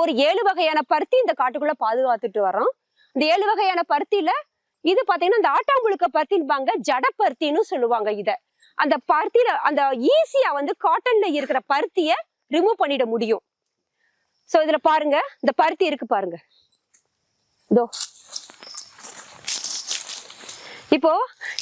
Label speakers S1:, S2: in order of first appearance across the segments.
S1: ஒரு ஏழு வகையான பருத்தி இந்த காட்டுக்குள்ள பாதுகாத்துட்டு வரோம் இந்த ஏழு வகையான பருத்தியில இது பாத்தீங்கன்னா இந்த ஆட்டாம்புழுக்க பருத்தின்பாங்க ஜட பருத்தின்னு சொல்லுவாங்க இத. அந்த பருத்தியில அந்த ஈஸியா வந்து காட்டன்ல இருக்கிற பருத்திய ரிமூவ் பண்ணிட முடியும். சோ இதுல பாருங்க இந்த பருத்தி இருக்கு பாருங்க. இதோ இப்போ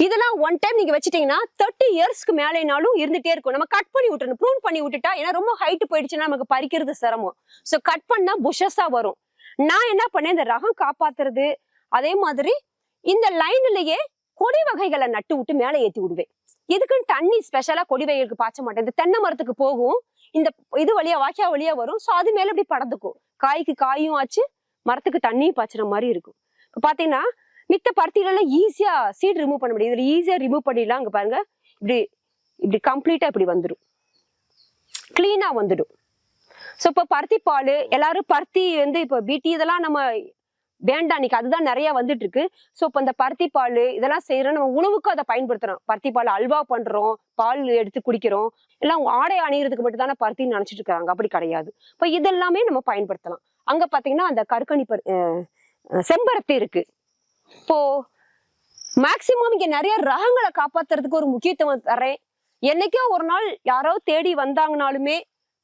S1: இதெல்லாம் ஒன் டைம் நீங்க வச்சிட்டீங்கன்னா தேர்ட்டி இயர்ஸ்க்கு மேலேனாலும் இருந்துட்டே இருக்கும். நம்ம கட் பண்ணி விட்டுறணும். ப்ரூன் பண்ணி விட்டுட்டா ஏன்னா ரொம்ப ஹைட் போயிடுச்சுன்னா நமக்கு பறிக்கிறது சிரமம். ஸோ கட் பண்ணா புஷஸா வரும். நான் என்ன பண்ணேன்? இந்த ரகம் காப்பாத்துறது அதே மாதிரி இந்த லைன்லயே கொடி வகைகளை நட்டு விட்டு மேலே ஏத்தி விடுவேன். எதுக்குன்னு தண்ணி ஸ்பெஷலா கொடி வகைகளுக்கு பாய்ச்ச மாட்டேன். இந்த தென்னை மரத்துக்கு போகும். இந்த இது வழியா வாக்கியா வழியா வரும். ஸோ அது மேல இப்படி படந்துக்கும். காய்க்கு காயும் ஆச்சு மரத்துக்கு தண்ணியும் பாய்ச்சுற மாதிரி இருக்கும். இப்போ பாத்தீங்கன்னா மித்த பருத்திலெல்லாம் ஈஸியாக சீட் ரிமூவ் பண்ண முடியும். இதில் ஈஸியாக ரிமூவ் பண்ணிடலாம். அங்கே பாருங்கள் இப்படி இப்படி கம்ப்ளீட்டாக இப்படி வந்துடும். க்ளீனாக வந்துடும். ஸோ இப்போ பருத்தி பால் எல்லாரும் பருத்தி வந்து இப்போ பீட்டி இதெல்லாம் நம்ம வேண்டாம் இன்னைக்கு. அதுதான் நிறைய வந்துட்டு இருக்கு ஸோ இப்போ இந்த பருத்தி பால் இதெல்லாம் செய்யறோம் நம்ம உணவுக்கு அதை பயன்படுத்துறோம். பருத்தி பால் அல்வா பண்றோம். பால் எடுத்து குடிக்கிறோம். எல்லாம் ஆடை அணிகிறதுக்கு மட்டும் தானே பருத்தின்னு நினைச்சிட்டு இருக்காங்க. அப்படி கிடையாது. இப்போ இதெல்லாமே நம்ம பயன்படுத்தலாம். அங்க பாத்தீங்கன்னா அந்த கற்கனி பரு செம்பருத்தி இருக்கு. இப்போ மேக்சிமம் இங்க நிறைய ரகங்களை காப்பாத்துறதுக்கு ஒரு முக்கியத்துவம் தரேன் என்னைக்கோ ஒரு நாள் யாரோ தேடி வந்தாங்கனாலுமே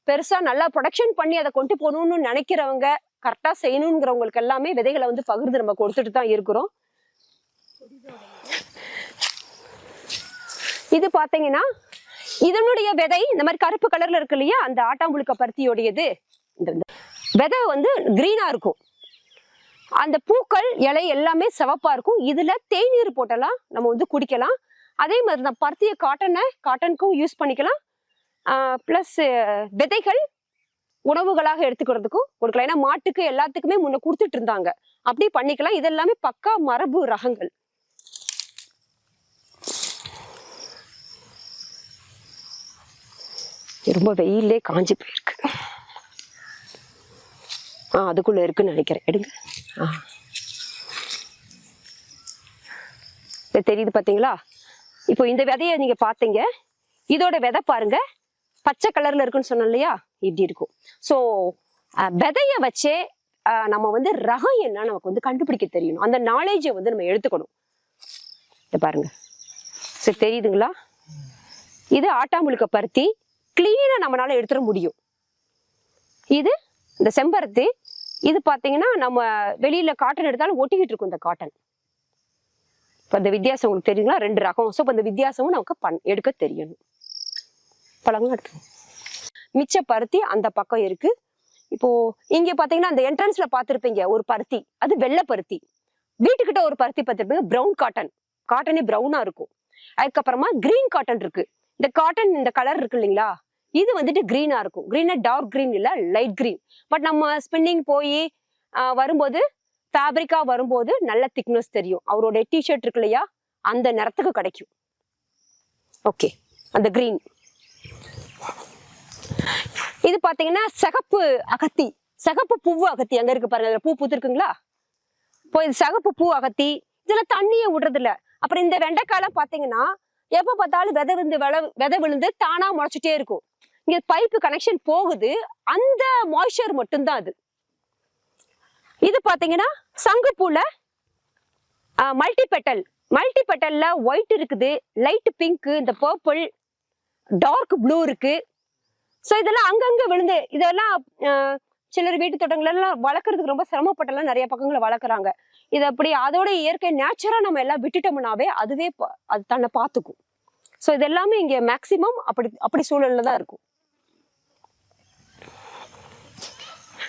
S1: பெருசா நல்லா ப்ரொடக்ஷன் பண்ணி அதை கொண்டு போகணும்னு நினைக்கிறவங்க கரெக்டா செய்யணுங்கிறவங்களுக்கு எல்லாமே விதைகளை வந்து பகிர்ந்து நம்ம கொடுத்துட்டு தான் இருக்கிறோம். இது பாத்தீங்கன்னா இதனுடைய விதை இந்த மாதிரி கருப்பு கலர்ல இருக்கு இல்லையா? அந்த ஆட்டாம்புழுக்க பருத்தியோடையது. இந்த இந்த விதை வந்து கிரீனா இருக்கும். அந்த பூக்கள் இலை எல்லாமே சிவப்பா இருக்கும். இதுல தேநீர் போட்டெல்லாம் நம்ம வந்து குடிக்கலாம். அதே மாதிரி தான் பருத்திய காட்டனை காட்டனுக்கும் யூஸ் பண்ணிக்கலாம். ப்ளஸ் விதைகள் உணவுகளாக எடுத்துக்கிறதுக்கும் கொடுக்கலாம். ஏன்னா மாட்டுக்கு எல்லாத்துக்குமே முன்ன கொடுத்துட்டு இருந்தாங்க. அப்படி பண்ணிக்கலாம். இதெல்லாமே பக்கா மரபு ரகங்கள். ரொம்ப வெயிலே காஞ்சி போயிருக்கு. ஆ அதுக்குள்ளே இருக்குன்னு நினைக்கிறேன். எடுங்க. தெரியுது பார்த்தீங்களா இப்போ இந்த விதையை நீங்கள் பார்த்தீங்க இதோட விதை பாருங்க. பச்சை கலரில் இருக்குன்னு சொன்னோம் இல்லையா? இப்படி இருக்கும். ஸோ விதையை வச்சே நம்ம வந்து ரகம் என்ன நமக்கு வந்து கண்டுபிடிக்க தெரியணும் அந்த நாலேஜை வந்து நம்ம எடுத்துக்கணும். இதை பாருங்க. சரி தெரியுதுங்களா? இது ஆட்டாமுழுக்க பருத்தி. கிளீனாக நம்மளால எடுத்துட முடியும். இது இந்த செம்பருத்தி இது பார்த்தீங்கன்னா நம்ம வெளியில் காட்டன் எடுத்தாலும் ஒட்டிக்கிட்டு இருக்கும் இந்த காட்டன். இப்போ இந்த வித்தியாசம் உங்களுக்கு தெரியுங்களா? ரெண்டு ரகம். ஸோ இப்போ இந்த வித்தியாசமும் நமக்கு பண் எடுக்க தெரியணும். பழங்களும் எடுத்து மிச்ச பருத்தி அந்த பக்கம் இருக்கு. இப்போ இங்க பாத்தீங்கன்னா அந்த என்ட்ரன்ஸ்ல பார்த்துருப்பீங்க ஒரு பருத்தி. அது வெள்ளை பருத்தி. வீட்டுக்கிட்ட ஒரு பருத்தி பார்த்துருப்பீங்க ப்ரௌன் காட்டன் காட்டனே ப்ரௌனாக இருக்கும். அதுக்கப்புறமா கிரீன் காட்டன் இருக்கு. இந்த காட்டன் இந்த கலர் இருக்கு இல்லைங்களா? இது வந்துட்டு க்ரீனாக இருக்கும். க்ரீனாக டார்க் க்ரீன் இல்லை லைட் க்ரீன் பட் நம்ம ஸ்பின்னிங் போய் வரும்போது ஃபேப்ரிக்காக வரும்போது நல்ல திக்னஸ் தெரியும். அவரோட டிஷர்ட் இருக்கு இல்லையா? அந்த நிறத்துக்கு கிடைக்கும். ஓகே அந்த க்ரீன் இது பார்த்தீங்கன்னா சிகப்பு அகத்தி. சிகப்பு பூவு அகத்தி. அங்கே இருக்கு பாருங்க. பூ பூத்துருக்குங்களா? இப்போ இது சிகப்பு பூ அகத்தி. இதில் தண்ணியை விடுறதில்ல. அப்புறம் இந்த வெண்டைக்காலம் பார்த்தீங்கன்னா எப்போ பார்த்தாலும் விதை விழுந்து விள விதை விழுந்து தானாக முளைச்சிட்டே இருக்கும். இங்க பைப்பு கனெக்ஷன் போகுது. அந்த மாய்ஸ்சர் மட்டும்தான் அது. இது பாத்தீங்கன்னா சங்குப்பூல மல்டி பெட்டல் மல்டி பெட்டல்ல ஒயிட் இருக்குது லைட் பிங்க் இந்த பர்பிள் டார்க் ப்ளூ இருக்கு. ஸோ இதெல்லாம் அங்கங்க விழுந்து இதெல்லாம் சிலர் வீட்டு தோட்டங்கள்லாம் வளர்க்குறதுக்கு ரொம்ப சிரமப்பட்டெல்லாம் நிறைய பக்கங்களை வளர்க்குறாங்க. இது அப்படி அதோட இயற்கை நேச்சராக நம்ம எல்லாம் விட்டுட்டோம்னாவே அதுவே அது தன்னை பார்த்துக்கும். ஸோ இது எல்லாமே மேக்சிமம் அப்படி அப்படி சூழலில் தான் இருக்கும்.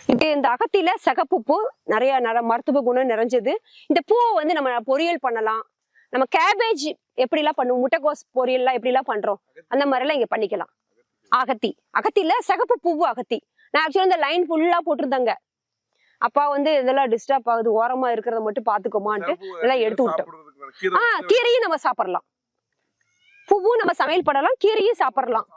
S1: இப்போ இந்த அகத்தில சிகப்பு பூ நிறைய நர மருத்துவ குணம் நிறைஞ்சது. இந்த பூவை வந்து நம்ம பொரியல் பண்ணலாம். நம்ம கேபேஜ் எப்படிலாம் பண்ணுவோம்? முட்டைக்கோஸ் பொரியல்லாம் எப்படிலாம் பண்றோம்? அந்த மாதிரிலாம் இங்க பண்ணிக்கலாம். அகத்தி. அகத்தில சிகப்பு பூவு அகத்தி. நான் ஆக்சுவலா இந்த லைன் ஃபுல்லா போட்டிருந்தாங்க. அப்பா வந்து இதெல்லாம் டிஸ்டர்ப் ஆகுது. ஓரமா இருக்கிறத மட்டும் பாத்துக்கோமான்ட்டு எல்லாம் எடுத்து விட்டோம். ஆ கீரையும் நம்ம சாப்பிடலாம். பூவும் நம்ம சமையல் பண்ணலாம். கீரையும் சாப்பிடலாம்.